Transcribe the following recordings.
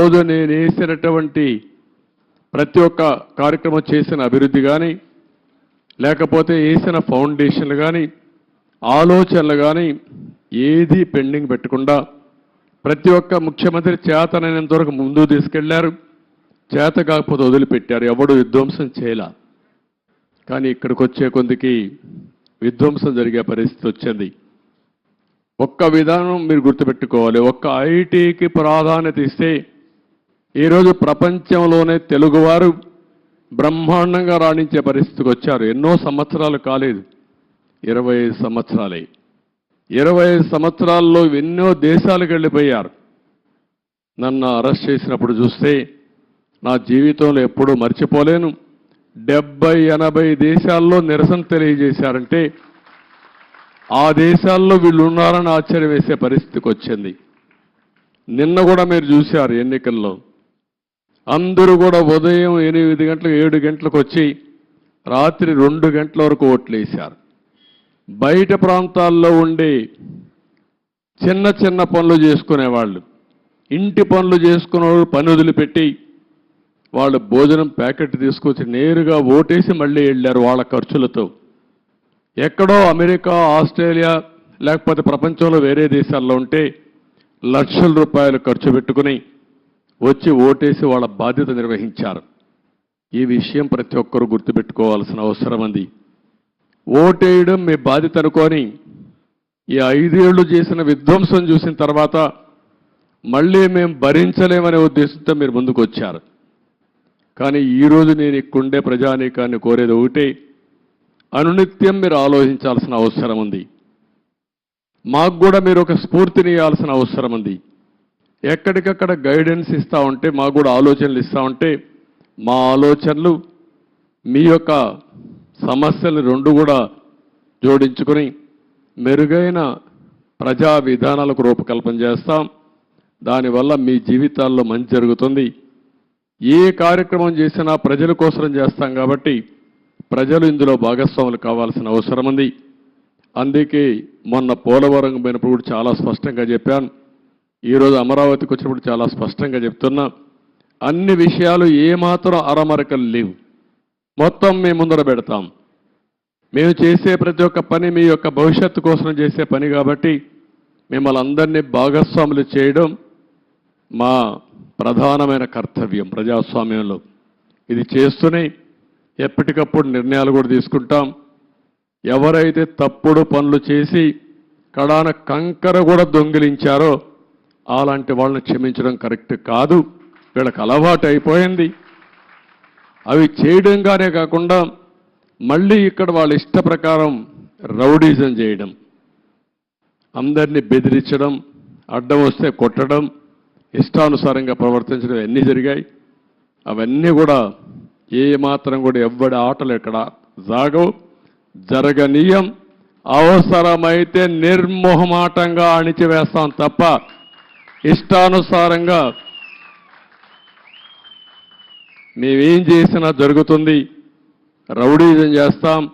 రోజు నేను వేసినటువంటి ప్రతి ఒక్క కార్యక్రమం చేసిన అభివృద్ధి కానీ లేకపోతే వేసిన ఫౌండేషన్లు కానీ ఆలోచనలు కానీ ఏది పెండింగ్ పెట్టకుండా ప్రతి ఒక్క ముఖ్యమంత్రి చేతనైనంత వరకు ముందుకు తీసుకెళ్ళారు. చేత కాకపోతే వదిలిపెట్టారు. ఎవడు విధ్వంసం చేయలా. కానీ ఇక్కడికి వచ్చే కొందికి విధ్వంసం జరిగే పరిస్థితి వచ్చింది. ఒక్క విధానం మీరు గుర్తుపెట్టుకోవాలి. ఒక్క ఐటీకి ప్రాధాన్యత ఇస్తే ఈరోజు ప్రపంచంలోనే తెలుగువారు బ్రహ్మాండంగా రాణించే పరిస్థితికి వచ్చారు. ఎన్నో సంవత్సరాలు కాలేదు. ఇరవై ఐదు సంవత్సరాలే. ఇరవై ఐదు సంవత్సరాల్లో ఎన్నో దేశాలకు వెళ్ళిపోయారు. నన్ను అరెస్ట్ చేసినప్పుడు చూస్తే నా జీవితంలో ఎప్పుడూ మర్చిపోలేను. డెబ్బై ఎనభై దేశాల్లో నిరసన తెలియజేశారంటే ఆ దేశాల్లో వీళ్ళు ఉన్నారని ఆశ్చర్యం వేసే పరిస్థితికి వచ్చింది. నిన్న కూడా మీరు చూశారు ఎన్నికల్లో. అందరూ కూడా ఉదయం ఎనిమిది గంటలకు ఏడు గంటలకు వచ్చి రాత్రి రెండు గంటల వరకు ఓట్లు వేశారు. బయట ప్రాంతాల్లో ఉండి చిన్న చిన్న పనులు చేసుకునేవాళ్ళు. ఇంటి పనులు చేసుకునే వాళ్ళు పని వదిలిపెట్టి వాళ్ళు భోజనం ప్యాకెట్ తీసుకొచ్చి నేరుగా ఓటేసి మళ్ళీ వెళ్ళారు వాళ్ళ ఖర్చులతో. ఎక్కడో అమెరికా ఆస్ట్రేలియా లేకపోతే ప్రపంచంలో వేరే దేశాల్లో ఉంటే లక్షల రూపాయలు ఖర్చు పెట్టుకుని వచ్చి ఓటేసి వాళ్ళ బాధ్యత నిర్వహించారు. ఈ విషయం ప్రతి ఒక్కరూ గుర్తుపెట్టుకోవాల్సిన అవసరం ఉంది. ఓటేయడం మీ బాధ్యత అనుకొని ఈ ఐదేళ్ళు చేసిన విధ్వంసం చూసిన తర్వాత మళ్ళీ మేము భరించలేమనే ఉద్దేశంతో మీరు ముందుకు వచ్చారు కానీ ఈరోజు నేను ఇక్కడుండే ప్రజానీకాన్ని కోరేది ఒకటే అనునిత్యం మీరు ఆలోచించాల్సిన అవసరం ఉంది. మాకు కూడా మీరు ఒక స్ఫూర్తిని ఇవ్వాల్సిన అవసరం ఉంది. ఎక్కడికక్కడ గైడెన్స్ ఇస్తూ ఉంటే మాకు కూడా ఆలోచనలు ఇస్తూ ఉంటే మా ఆలోచనలు మీ యొక్క సమస్యలు రెండు కూడా జోడించుకొని మెరుగైన ప్రజా విధానాలకు రూపకల్పన చేస్తాం. దానివల్ల మీ జీవితాల్లో మంచి జరుగుతుంది. ఏ కార్యక్రమం చేసినా ప్రజల కోసం చేస్తాం కాబట్టి ప్రజలు ఇందులో భాగస్వాములు కావాల్సిన అవసరం ఉంది. అందుకే మొన్న పోలవరం పోయినప్పుడు కూడా చాలా స్పష్టంగా చెప్పాను. ఈరోజు అమరావతికి వచ్చినప్పుడు చాలా స్పష్టంగా చెప్తున్నా అన్ని విషయాలు ఏమాత్రం అరమరకలు లేవు. మొత్తం మేము ముందర పెడతాం. మేము చేసే ప్రతి ఒక్క పని మీ యొక్క భవిష్యత్తు కోసం చేసే పని కాబట్టి మిమ్మల్ని అందరినీ భాగస్వాములు చేయడం మా ప్రధానమైన కర్తవ్యం ప్రజాస్వామ్యంలో. ఇది చేస్తూనే ఎప్పటికప్పుడు నిర్ణయాలు కూడా తీసుకుంటాం. ఎవరైతే తప్పుడు పనులు చేసి కడాన కంకర కూడా దొంగిలించారో అలాంటి వాళ్ళని క్షమించడం కరెక్ట్ కాదు. వీళ్ళకి అలవాటు అయిపోయింది. అవి చేయడంగానే కాకుండా మళ్ళీ ఇక్కడ వాళ్ళ ఇష్ట ప్రకారం రౌడీజం చేయడం అందరినీ బెదిరించడం అడ్డం వస్తే కొట్టడం ఇష్టానుసారంగా ప్రవర్తించడం అన్నీ జరిగాయి. అవన్నీ కూడా ఏ మాత్రం కూడా ఎవ్వడి ఆటలు ఇక్కడ జాగవు జరగనీయం. అవసరమైతే నిర్మోహమాటంగా అణిచివేస్తాం తప్ప ఇష్టానుసారంగా మేమేం చేసినా జరుగుతుంది. రౌడీజం చేస్తాం.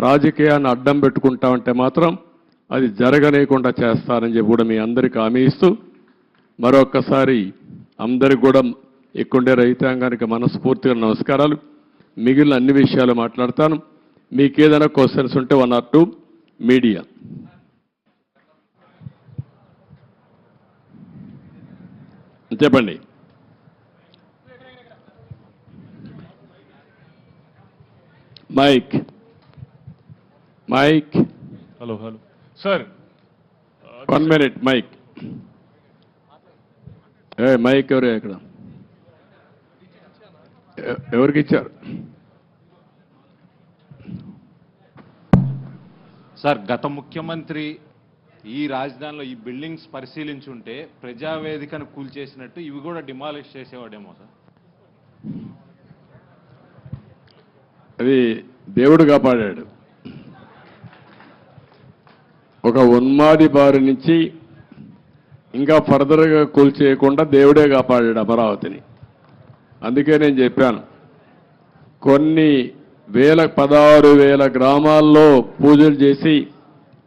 రాజకీయాన్ని అడ్డం పెట్టుకుంటామంటే మాత్రం అది జరగనేకుండా చేస్తారని చెప్పి కూడా మీ అందరికీ హామీ ఇస్తూ మరొక్కసారి అందరికి కూడా ఎక్కుండే రైతాంగానికి మనస్ఫూర్తిగా నమస్కారాలు. మిగిలిన అన్ని విషయాలు మాట్లాడతాను. మీకు ఏదైనా క్వశ్చన్స్ ఉంటే వన్ ఆర్ టూ మీడియా. చెప్పండి. Mic mic hello hello sir one minute mic ఏ మైక్ ఎవరు ఇక్కడ? ఎవరికి ఇచ్చారు? సార్ గత ముఖ్యమంత్రి ఈ రాజధానిలో ఈ బిల్డింగ్స్ పరిశీలించుంటే ప్రజావేదికను కూల్చేసినట్టు ఇవి కూడా డిమాలిష్ చేసేవాడేమో సార్. అది దేవుడు కాపాడాడు. ఒక ఉన్మాది బారి నుంచి ఇంకా ఫర్దర్గా కూల్చేయకుండా దేవుడే కాపాడాడు అమరావతిని. అందుకే నేను చెప్పాను కొన్ని వేల పదహారు వేల గ్రామాల్లో పూజలు చేసి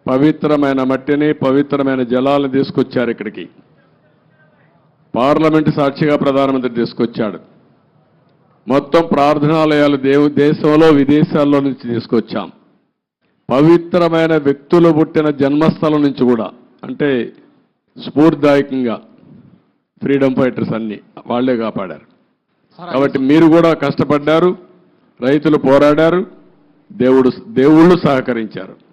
పవిత్రమైన మట్టిని పవిత్రమైన జలాలను తీసుకొచ్చారు ఇక్కడికి. పార్లమెంటు సాక్షిగా ప్రధానమంత్రి తీసుకొచ్చాడు. మొత్తం ప్రార్థనాలయాలు దేవు దేశంలో విదేశాల్లో నుంచి తీసుకొచ్చాం. పవిత్రమైన వ్యక్తులు పుట్టిన జన్మస్థలం నుంచి కూడా అంటే స్ఫూర్తిదాయకంగా ఫ్రీడమ్ ఫైటర్స్ అన్ని వాళ్ళే కాపాడారు. కాబట్టి మీరు కూడా కష్టపడ్డారు రైతులు పోరాడారు దేవుడు దేవుళ్ళు సహకరించారు.